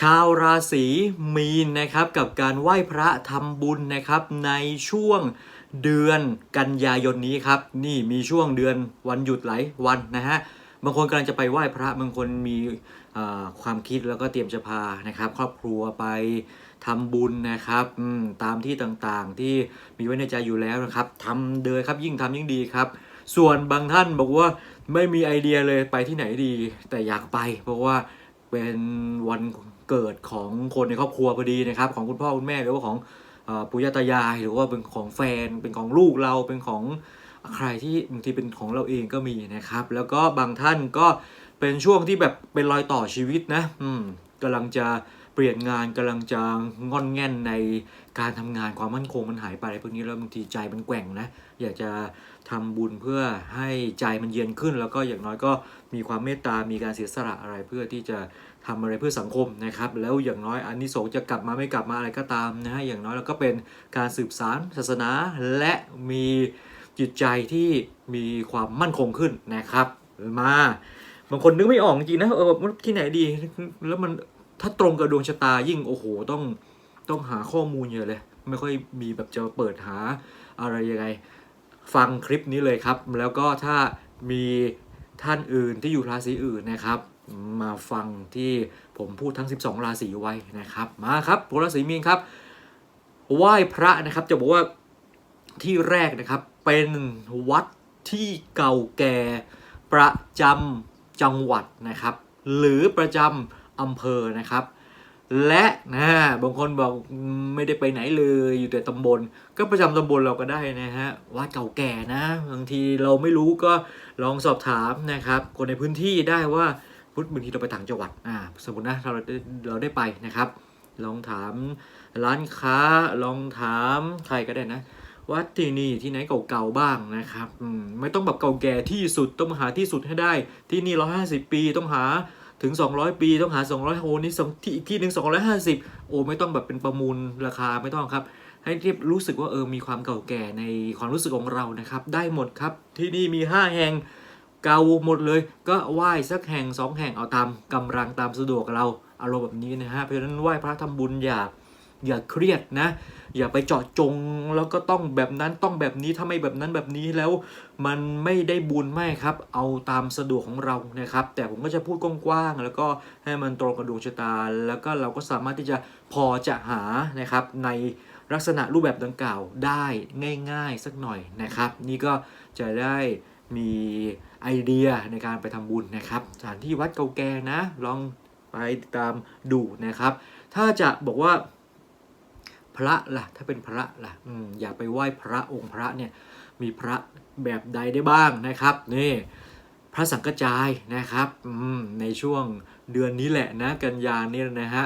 ชาวราศีมีนนะครับกับการไหว้พระทำบุญนะครับในช่วงเดือนกันยายนนี้ครับ นี่มีช่วงเดือนวันหยุดหลายวันนะฮะบางคนกำลังจะไปไหว้พระบางคนมีความคิดแล้วก็เตรียมจะพานะครับ ครอบครัวไปทำบุญนะครับตามที่ต่างๆที่มีไว้ในใจอยู่แล้วนะครับทำเลยครับยิ่งทำยิ่งดีครับ ส่วนบางท่านบอกว่าไม่มีไอเดียเลยไปที่ไหนดี แต่อยากไป เพราะว่า เป็นวันเกิดของคนในครอบครัวพอดีนะครับ ของคุณพ่อคุณแม่หรือว่าของปู่ย่าตายายหรือว่าเป็นของแฟนเป็นของลูกเราเป็นของใครที่บางทีเป็นของเราเองก็มีนะครับ แล้วก็บางท่านก็เป็นช่วงที่แบบเป็นรอยต่อชีวิตนะ อืมกำลังจะ เปลี่ยนงานกำลังจะงอนแง่นในการทำงานความมั่นคงมันหายไปอะไรพวกนี้แล้วบางทีใจมันแกว่งนะ อยากจะทำบุญเพื่อให้ใจมันเย็นขึ้น แล้วก็อย่างน้อยก็มีความเมตตา มีการเสียสละอะไรเพื่อที่จะทำอะไรเพื่อสังคมนะครับ แล้วอย่างน้อยอันนี้สงจะกลับมาไม่กลับมาอะไรก็ตามนะฮะอย่างน้อยเราก็เป็นการสืบสารศาสนาและมีจิตใจที่มีความมั่นคงขึ้นนะครับ มาบางคนนึกไม่ออกจริงนะเออที่ไหนดีแล้วมัน ถ้าตรงกับดวงชะตายิ่งโอ้โหต้องต้องหาข้อมูลเยอะเลย ไม่ค่อยมีแบบจะเปิดหาอะไรยังไง ฟังคลิปนี้เลยครับ แล้วก็ถ้ามีท่านอื่นที่อยู่ราศีอื่นนะครับ มาฟังที่ผมพูดทั้ง 12 ราศีไว้นะครับ มาครับพราศีมีนครับไหว้พระนะครับจะบอกว่าที่แรกนะครับเป็นวัดที่เก่าแก่ประจำจังหวัดนะครับ หรือประจำ อำเภอนะครับ และนะบางคนบอกไม่ได้ไปไหนเลยอยู่แต่ตำบล ก็ประจำตำบลเราก็ได้นะฮะวัดเก่าแก่นะบางทีเราไม่รู้ก็ลองสอบถามนะครับ คนในพื้นที่ได้ว่าพุทธบางทีเราไปต่างจังหวัดอ่าสมมตินะเราเราได้ไปนะครับ ลองถามร้านค้าลองถามใครก็ได้นะวัดที่นี่ที่ไหนเก่าๆบ้างนะครับ ไม่ต้องแบบเก่าแก่ที่สุดต้องหาที่สุดให้ได้ ที่นี่150ปีต้องหา ถึง 200 ปีต้องหา 200โฮนี่ที่อีกที่หนึ่ง250 โอ้ไม่ต้องแบบเป็นประมูลราคาไม่ต้องครับ ให้ที่รู้สึกว่าเออมีความเก่าแก่ในความรู้สึกของเรานะครับ ได้หมดครับที่นี่มี 5 แห่งเก่าหมดเลย ก็ไหว้สักแห่ง 2 แห่งเอาตามกำลังตามสะดวกเราอารมณ์แบบนี้นะฮะเพราะฉะนั้นไหว้พระทำบุญอย่า อย่าเครียดนะ อย่าไปเจาะจงแล้วก็ต้องแบบนั้นต้องแบบนี้ถ้าไม่แบบนั้นแบบนี้แล้ว มันไม่ได้บุญไม่ครับ เอาตามสะดวกของเรานะครับ แต่ผมก็จะพูดกว้างๆแล้วก็ให้มันตรงกับดวงชะตา แล้วก็เราก็สามารถที่จะพอจะหานะครับในลักษณะรูปแบบดังกล่าวได้ง่าย ๆ สักหน่อยนะครับ นี่ก็จะได้มีไอเดียในการไปทำบุญนะครับสถานที่วัดเก่าแก่นะ ลองไปตามดูนะครับ ถ้าจะบอกว่า พระล่ะ ถ้าเป็นพระล่ะออย่าไปไหว้พระองค์พระเนี่ยมีพระแบบใดได้บ้างนะครับนี่พระสังกจายนะครับในช่วงเดือนนี้แหละนะกันยานี่นะฮะ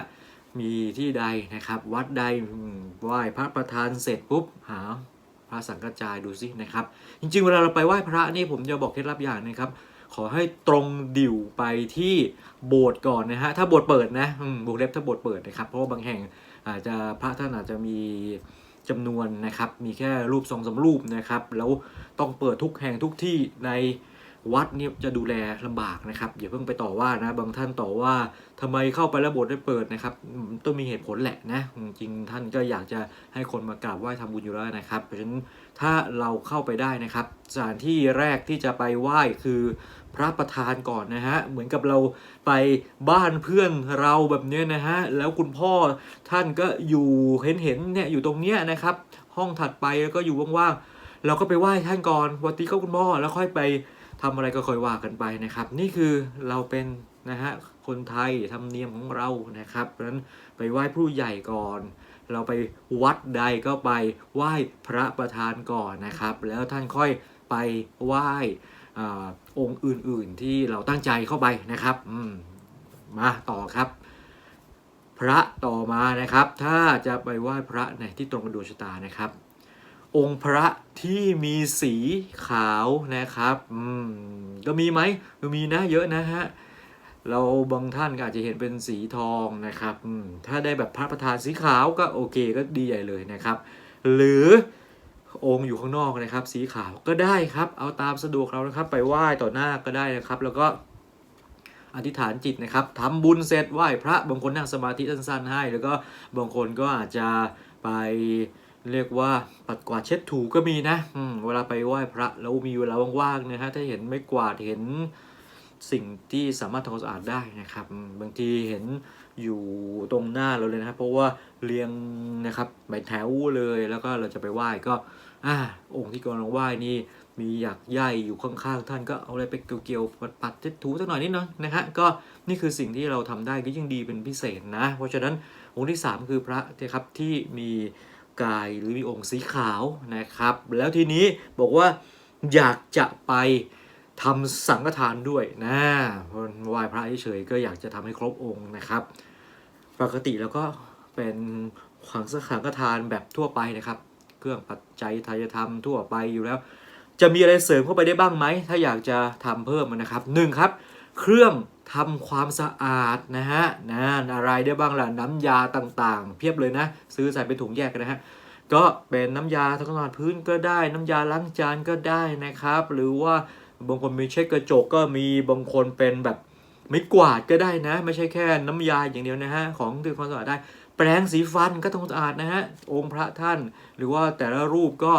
มีที่ใดนะครับ วัดใดไหว้พระประธานเสร็จปุ๊บหาพระสังกจายดูสินะครับ จริง ๆ เวลาเราไปไหว้พระนี่ผมจะบอกเคล็ดลับอย่างนะครับ ขอให้ตรงดิวไปที่โบสถ์ก่อนนะฮะ ถ้าโบสถ์เปิดนะอืมวงเล็บถ้าโบสถ์เปิดนะครับ เพราะว่าบางแห่งอาจจะพระท่านอาจจะมีจำนวนนะครับ มีแค่รูปทรงสามรูปนะครับ แล้วต้องเปิดทุกแห่งทุกที่ใน วัดเนี่ยจะดูแลลำบากนะครับอย่าเพิ่งไปต่อว่านะบางท่านต่อว่าทำไมเข้าไปแล้วโบสถ์ได้เปิดนะครับต้องมีเหตุผลแหละนะจริงท่านก็อยากจะให้คนมากราบไหว้ทำบุญอยู่แล้วนะครับเพราะฉะนั้นถ้าเราเข้าไปได้นะครับสถานที่แรกที่จะไปไหว้คือพระประธานก่อนนะฮะเหมือนกับเราไปบ้านเพื่อนเราแบบนี้นะฮะแล้วคุณพ่อท่านก็อยู่เห็นเห็นเนี่ยอยู่ตรงเนี้ยนะครับ ห้องถัดไปแล้วก็อยู่ว่างๆเราก็ไปไหว้ท่านก่อนวัสดีครับคุณพ่อแล้วค่อยไป ทำอะไรก็ค่อยว่ากันไปนะครับ นี่คือเราเป็นนะฮะคนไทยธรรมเนียมของเรานะครับ เพราะฉะนั้นไปไหว้ผู้ใหญ่ก่อน เราไปวัดใดก็ไปไหว้พระประธานก่อนนะครับ แล้วท่านค่อยไปไหว้อองค์อื่นๆที่เราตั้งใจเข้าไปนะครับมมาต่อครับ พระต่อมานะครับ ถ้าจะไปไหว้พระในที่ตรงกับดวงชะตานะครับ องค์พระที่มีสีขาวนะครับ อืม ก็มีไหมมีนะเยอะนะฮะ เราบางท่านก็อาจจะเห็นเป็นสีทองนะครับ อืม ถ้าได้แบบพระประธานสีขาวก็โอเคก็ดีใหญ่เลยนะครับ หรือองค์อยู่ข้างนอกนะครับ สีขาวก็ได้ครับ เอาตามสะดวกเรานะครับ ไปไหว้ต่อหน้าก็ได้นะครับ แล้วก็อธิษฐานจิตนะครับทำบุญเสร็จไหว้พระบางคนนั่งสมาธิสั้นๆให้ แล้วก็บางคนก็อาจจะไป เรียกว่าปัดกวาดเช็ดถูก็มีนะอืเวลาไปไหว้พระแล้วมีเวลาว่างๆนะฮะถ้าเห็นไม่กวาดเห็นสิ่งที่สามารถทำความสะอาดได้นะครับ บางทีเห็นอยู่ตรงหน้าเราเลยนะครับ เพราะว่าเรียงนะครับไปแถวเลยแล้วก็เราจะไปไหว้ก็อ่าองค์ที่กำลังไหว้นี่มีหยักใยอยู่ข้างๆ ท่านก็เอาอะไรไปเกี่ยวๆปัดๆเช็ดถูสักหน่อยนิดนึงนะฮะก็นี่คือสิ่งที่เราทำได้ก็ยิ่งดีเป็นพิเศษนะ เพราะฉะนั้นองค์ที่ 3 คือพระนะครับที่มี กายหรือมีองค์สีขาวนะครับ แล้วทีนี้บอกว่าอยากจะไปทำสังฆทานด้วยนะเพราะไหว้พระเฉยๆก็อยากจะทำให้ครบองค์นะครับ ปกติแล้วก็เป็นขวังสังฆทานแบบทั่วไปนะครับ เครื่องปัจจัยทายธรรมทั่วไปอยู่แล้ว จะมีอะไรเสริมเข้าไปได้บ้างไหม ถ้าอยากจะทำเพิ่มนะครับหนึ่งครับ เครื่อง ทำความสะอาดนะฮะนะอะไรได้บ้างล่ะน้ำยาต่างๆ เพียบเลยนะ ซื้อใส่เป็นถุงแยกกันนะฮะก็เป็นน้ำยาทำความสะอาดพื้นก็ได้ น้ำยาล้างจานก็ได้นะครับ หรือว่าบางคนมีเช็ดกระจกก็มีบางคนเป็นแบบไม่กวาดก็ได้นะ ไม่ใช่แค่น้ำยาอย่างเดียวนะฮะของทำความสะอาดได้ แปรงสีฟันก็ทำความสะอาดนะฮะองค์พระท่าน หรือว่าแต่ละรูปก็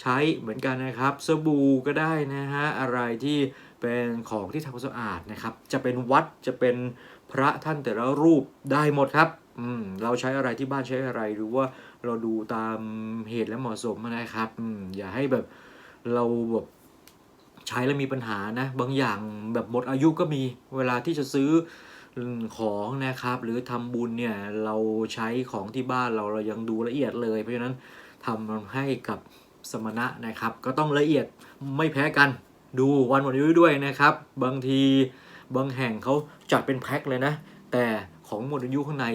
ใช้เหมือนกันนะครับ สบู่ก็ได้นะฮะอะไรที่ เป็นของที่ทำความสะอาดนะครับ จะเป็นวัดจะเป็นพระท่านแต่ละรูปได้หมดครับอืมเราใช้อะไรที่บ้านใช้อะไรหรือว่าเราดูตามเหตุและเหมาะสมนะครับอืมอย่าให้แบบเราแบบใช้แล้วมีปัญหานะ บางอย่างแบบหมดอายุก็มีเวลาที่จะซื้อของนะครับ หรือทำบุญเนี่ยเราใช้ของที่บ้านเราเรายังดูละเอียดเลย เพราะฉะนั้นทำให้กับสมณะนะครับ ก็ต้องละเอียดไม่แพ้กัน ดูวันหมดอายุด้วยนะครับ บางทีบางแห่งเขาจัดเป็นแพ็คเลยนะ แต่ของหมดอายุข้างใน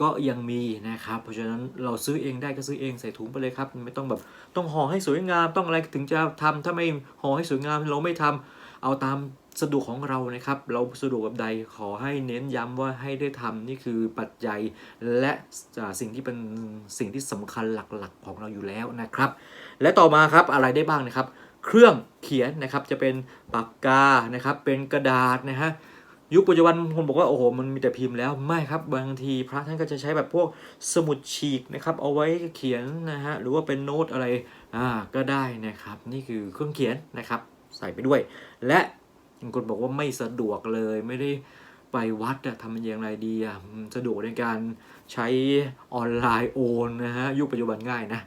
ก็ยังมีนะครับ เพราะฉะนั้นเราซื้อเองได้ก็ซื้อเองใส่ถุงไปเลยครับ ไม่ต้องแบบต้องห่อให้สวยงามต้องอะไรถึงจะทำถ้าไม่ห่อให้สวยงามเราไม่ทำเอาตามสะดวกของเรานะครับ เราสะดวกแบบใดขอให้เน้นย้ำว่าให้ได้ทำนี่คือปัจจัย และสิ่งที่เป็นสิ่งที่สำคัญหลักๆ ของเราอยู่แล้วนะครับ และต่อมาครับอะไรได้บ้างนะครับ เครื่องเขียนนะครับ จะเป็นปากกานะครับ เป็นกระดาษนะฮะยุคปัจจุบันคนบอกว่าโอ้โหมันมีแต่พิมพ์แล้วไม่ครับบางทีพระท่านก็จะใช้แบบพวกสมุดฉีกนะครับ เอาไว้เขียนนะฮะหรือว่าเป็นโน้ตอะไรอ่าก็ได้นะครับ นี่คือเครื่องเขียนนะครับ ใส่ไปด้วย และบางคนบอกว่าไม่สะดวกเลยไม่ได้ไปวัดอะทำอย่างไรดีอะสะดวกในการใช้ออนไลน์โอนนะฮะยุคปัจจุบันง่ายนะ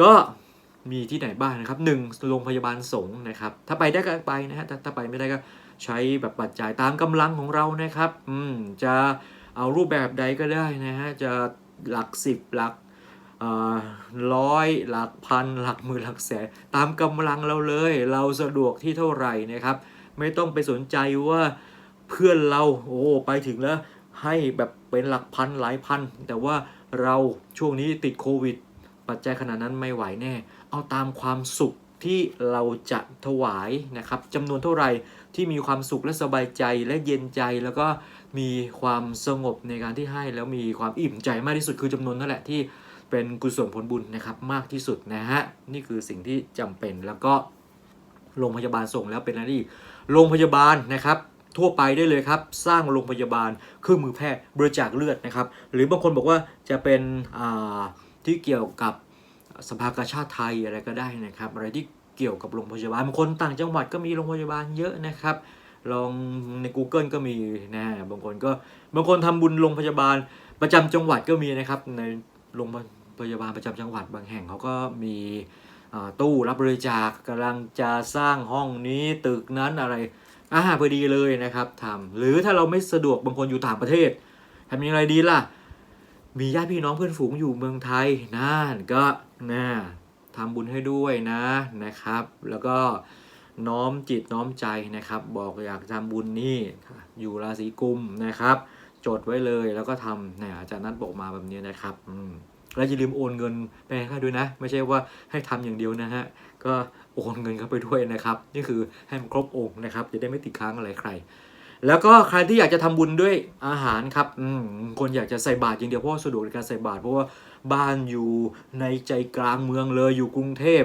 ก็ มีที่ไหนบ้างนะครับหนึ่งโรงพยาบาลสงฆ์นะครับ ถ้าไปได้ก็ไปนะฮะถ้าถ้าไปไม่ได้ก็ใช้แบบปัจจัยตามกำลังของเรานะครับ อืมจะเอารูปแบบใดก็ได้นะฮะจะหลักสิบหลักร้อยหลักพันหลักหมื่นหลักแสนตามกำลังเราเลย เราสะดวกที่เท่าไหร่นะครับ ไม่ต้องไปสนใจว่าเพื่อนเราโอ้ไปถึงแล้วให้แบบเป็นหลักพันหลายพัน แต่ว่าเราช่วงนี้ติดโควิด ปัจจัยขนาดนั้นไม่ไหวแน่ เอาตามความสุขที่เราจะถวายนะครับจำนวนเท่าไหร่ที่มีความสุขและสบายใจและเย็นใจแล้วก็มีความสงบในการที่ให้แล้วมีความอิ่มใจมากที่สุดคือจำนวนนั่นแหละที่เป็นกุศลผลบุญนะครับมากที่สุดนะฮะนี่คือสิ่งที่จำเป็นแล้วก็โรงพยาบาลส่งแล้วเป็นอะไรอีกโรงพยาบาลนะครับ ทั่วไปได้เลยครับ สร้างโรงพยาบาลเครื่องมือแพทย์บริจาคเลือดนะครับ หรือบางคนบอกว่าจะเป็นที่เกี่ยวกับ สภากาชาติไทยอะไรก็ได้นะครับ อะไรที่เกี่ยวกับโรงพยาบาลบางคนต่างจังหวัดก็มีโรงพยาบาลเยอะนะครับ ลองใน Google ก็มีนะบางคนก็บางคนทำบุญโรงพยาบาลประจำจังหวัดก็มีนะครับ ในโรงพยาบาลประจำจังหวัดบางแห่งเขาก็มีตู้รับบริจาคกำลังจะสร้างห้องนี้ตึกนั้นอะไรอ่าพอดีเลยนะครับทำหรือถ้าเราไม่สะดวกบางคนอยู่ต่างประเทศทำยังไงดีล่ะ มีญาติพี่น้องเพื่อนฝูงอยู่เมืองไทยนั่นก็นะทำบุญให้ด้วยนะนะครับ แล้วก็น้อมจิตน้อมใจนะครับ บอกอยากทำบุญนี่อยู่ราศีกุมนะครับ จดไว้เลยแล้วก็ทำเนี่ยอาจารย์นัดบอกมาแบบนี้นะครับอืมแล้วอย่าลืมโอนเงินไปให้ด้วยนะ ไม่ใช่ว่าให้ทำอย่างเดียวนะฮะ ก็โอนเงินเข้าไปด้วยนะครับ นี่คือให้มันครบองค์นะครับ จะได้ไม่ติดค้างอะไรใคร แล้วก็ใครที่อยากจะทำบุญด้วยอาหารครับอืคนอยากจะใส่บาตรอย่างเดียวเพราะว่าสะดวกในการใส่บาตรเพราะว่าบ้านอยู่ในใจกลางเมืองเลยอยู่กรุงเทพ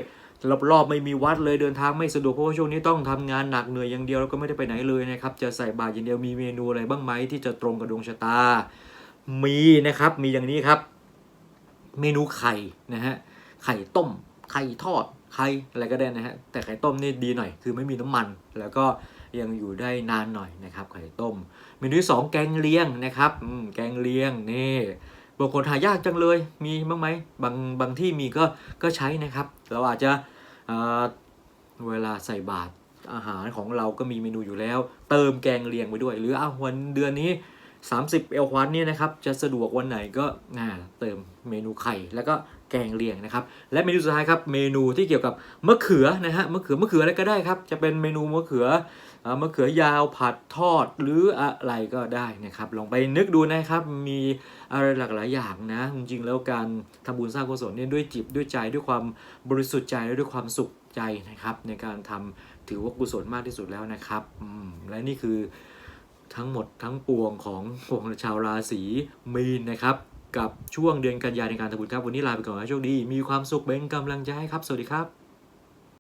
รอบๆไม่มีวัดเลยเดินทางไม่สะดวกเพราะว่าช่วงนี้ต้องทำงานหนักเหนื่อยอย่างเดียวแล้วก็ไม่ได้ไปไหนเลยนะครับจะใส่บาตรอย่างเดียวมีเมนูอะไรบ้างไหมที่จะตรงกับดวงชะตา มีนะครับมีอย่างนี้ครับ เมนูไข่นะฮะไข่ต้มไข่ทอดไข่อะไรก็ได้นะฮะแต่ไข่ต้มนี่ดีหน่อยคือไม่มีน้ำมันแล้วก็ ยังอยู่ได้นานหน่อยนะครับไข่ต้มเมนูที่สองแกงเลียงนะครับแกงเลียงนี่บางคนหายากจังเลยมีบ้างไหมบางบางที่มีก็ก็ใช้นะครับ เราอาจจะเเวลาใส่บาตรอาหารของเราก็มีเมนูอยู่แล้ว เติมแกงเลียงไปด้วย หรืออ้าววันเดือนนี้ 30 เอลควันเนี่ยนะครับจะสะดวกวันไหนก็เติมเมนูไข่แล้วก็แกงเลียงนะครับ และเมนูสุดท้ายครับเมนูที่เกี่ยวกับมะเขือนะฮะมะเขือมะเขืออะไรก็ได้ครับ จะเป็นเมนูมะเขือ มะเขือยาวผัดทอดหรืออะไรก็ได้นะครับลองไปนึกดูนะครับมีอะไรหลากหลายอย่างนะ จริงๆแล้วการทำบุญสร้างกุศลเนี่ยด้วยจิตด้วยใจด้วยความบริสุทธิ์ใจและด้วยความสุขใจนะครับ ในการทำถือว่ากุศลมากที่สุดแล้วนะครับและนี่คือทั้งหมดทั้งปวงของพวงชาวราศีมีนนะครับ กับช่วงเดือนกันยายนในการทำบุญครับวันนี้ลาไปก่อนนะโชคดี มีความสุขเป็นกำลังใจครับ สวัสดีครับ